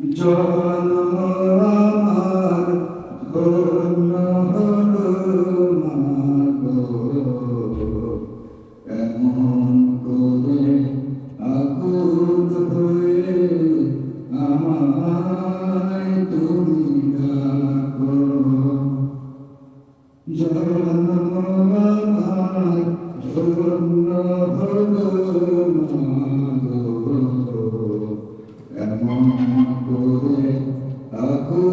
জন্ম আমার ধন্য এমন করে আকুল হয়ে আমায় তুমি ডাকো জন্ম ধন্য হলো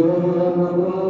Oh.